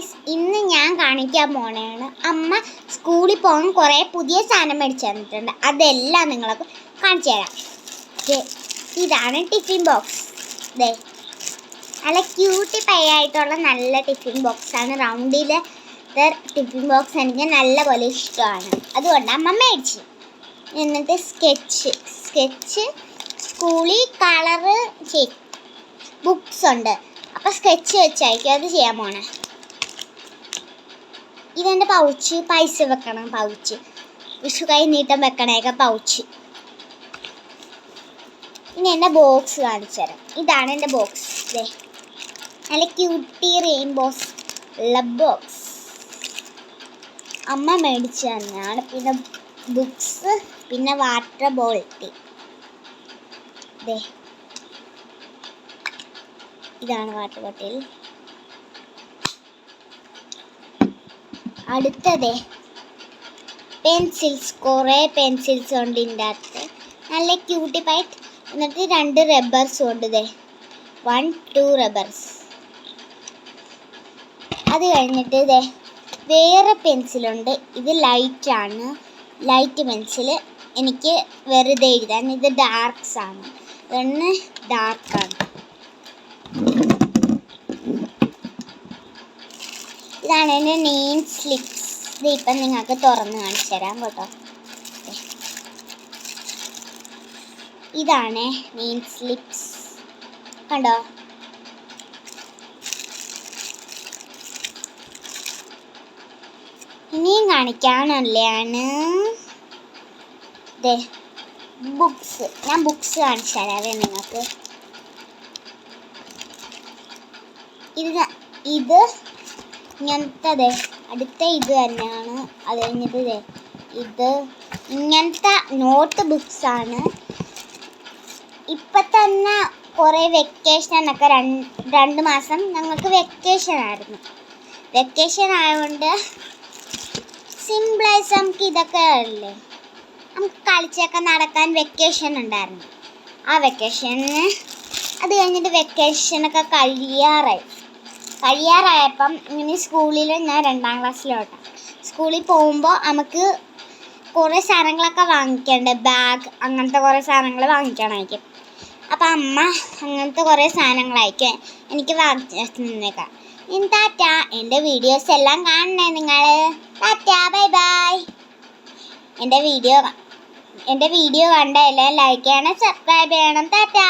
Guys ഇന്ന് ഞാൻ കാണിക്കാൻ പോണേണ്. അമ്മ സ്കൂളിൽ പോകാൻ കുറേ പുതിയ സാധനം മേടിച്ചു തന്നിട്ടുണ്ട്. അതെല്ലാം നിങ്ങൾക്ക് കാണിച്ചു തരാം. ഇതാണ് ടിഫിൻ ബോക്സ്. ദേ നല്ല ക്യൂട്ടി ആയിട്ടുള്ള നല്ല ടിഫിൻ ബോക്സ് ആണ്. റൗണ്ടിലെ ടിഫിൻ ബോക്സ് എനിക്ക് നല്ല പോലെ ഇഷ്ടമാണ്. അതുകൊണ്ട് അമ്മ മേടിച്ചു. എന്നിട്ട് സ്കെച്ച് സ്കെച്ച് സ്കൂളിൽ കളറ് ബുക്സ് ഉണ്ട്. അപ്പോൾ സ്കെച്ച് വെച്ചായിരിക്കും അത് ചെയ്യാൻ പോണേ. ഇതെന്റെ പൗച്ച് പൈസ വെക്കണം പൗച്ച് വിഷു കൈ നീട്ടം വെക്കണേക്ക പൗച്ച് ഇനി എന്റെ ബോക്സ് കാണിച്ചു തരാം. ഇതാണ് എന്റെ ബോക്സ് ദേ. നല്ല ക്യൂട്ടി റെയിൻബോസ് ഉള്ള ബോക്സ് അമ്മ മേടിച്ചു തന്നെയാണ് പിന്നെ ബുക്സ് പിന്നെ വാട്ടർ ബോൾട്ടി ഇതാണ് വാട്ടർ ബോട്ടിൽ അടുത്തതേ. പെൻസിൽസ് കുറേ പെൻസിൽസ് ഉണ്ട് ഇതിന്റെ അകത്ത്. നല്ല ക്യൂട്ടി പൈറ്റ് എന്നിട്ട് രണ്ട് റബ്ബർസും ഉണ്ട് ദേ. വൺ ടു റബ്ബർസ് അത് കഴിഞ്ഞിട്ട് ഇതേ വേറെ പെൻസിലുണ്ട് ഇത് ലൈറ്റാണ് ലൈറ്റ് പെൻസിൽ എനിക്ക് വെറുതെ എഴുതാൻ. ഇത് ഡാർക്സ് ആണ്. ഒന്ന് ഡാർക്കാണ് ഇതാണ് എന്റെ നെയിം സ്ലിപ്സ് ഇത് ഇപ്പം നിങ്ങൾക്ക് തുറന്ന് കാണിച്ചു തരാം കേട്ടോ. ഇതാണ് നെയിം സ്ലിപ്സ് കണ്ടോ? ഇനിയും കാണിക്കാനുള്ളതാണ് ദേ ബുക്സ് ഞാൻ ബുക്സ് കാണിച്ചു തരാവേ നിങ്ങൾക്ക്. ഇത് ഇത് ഇങ്ങനത്തെ അടുത്ത ഇത് തന്നെയാണ്. അത് കഴിഞ്ഞിട്ട് ഇത്. ഇങ്ങനത്തെ നോട്ട് ബുക്സ് ആണ്. ഇപ്പം തന്നെ കുറേ വെക്കേഷൻ എന്നൊക്കെ രണ്ട് രണ്ട് മാസം ഞങ്ങൾക്ക് വെക്കേഷൻ ആയിരുന്നു. വെക്കേഷൻ ആയതുകൊണ്ട് സിമ്പിളായിട്ട് നമുക്ക് ഇതൊക്കെ അല്ലേ? നമുക്ക് കളിച്ചൊക്കെ നടക്കാൻ വെക്കേഷൻ ഉണ്ടായിരുന്നു. ആ വെക്കേഷന് അത് കഴിഞ്ഞിട്ട് വെക്കേഷനൊക്കെ കഴിയാറായി. കഴിയാറായപ്പം ഇങ്ങനെ സ്കൂളിൽ ഞാൻ രണ്ടാം ക്ലാസ്സിലോട്ട്. സ്കൂളിൽ പോകുമ്പോൾ നമുക്ക് കുറേ സാധനങ്ങളൊക്കെ വാങ്ങിക്കേണ്ട? ബാഗ് അങ്ങനത്തെ കുറേ സാധനങ്ങൾ വാങ്ങിക്കണമായിരിക്കും. അപ്പം അമ്മ അങ്ങനത്തെ കുറേ സാധനങ്ങളായിരിക്കും എനിക്ക് വാങ്ങിച്ചു നിന്നേക്കാം ഇനി ടാറ്റ എന്റെ വീഡിയോസ് എല്ലാം കാണണേ നിങ്ങൾ ടാറ്റ ബൈ ബൈ എന്റെ വീഡിയോ എന്റെ വീഡിയോ കണ്ട എല്ലാം ലൈക്ക് ചെയ്യണം സബ്സ്ക്രൈബ് ചെയ്യണം. ടാറ്റാ.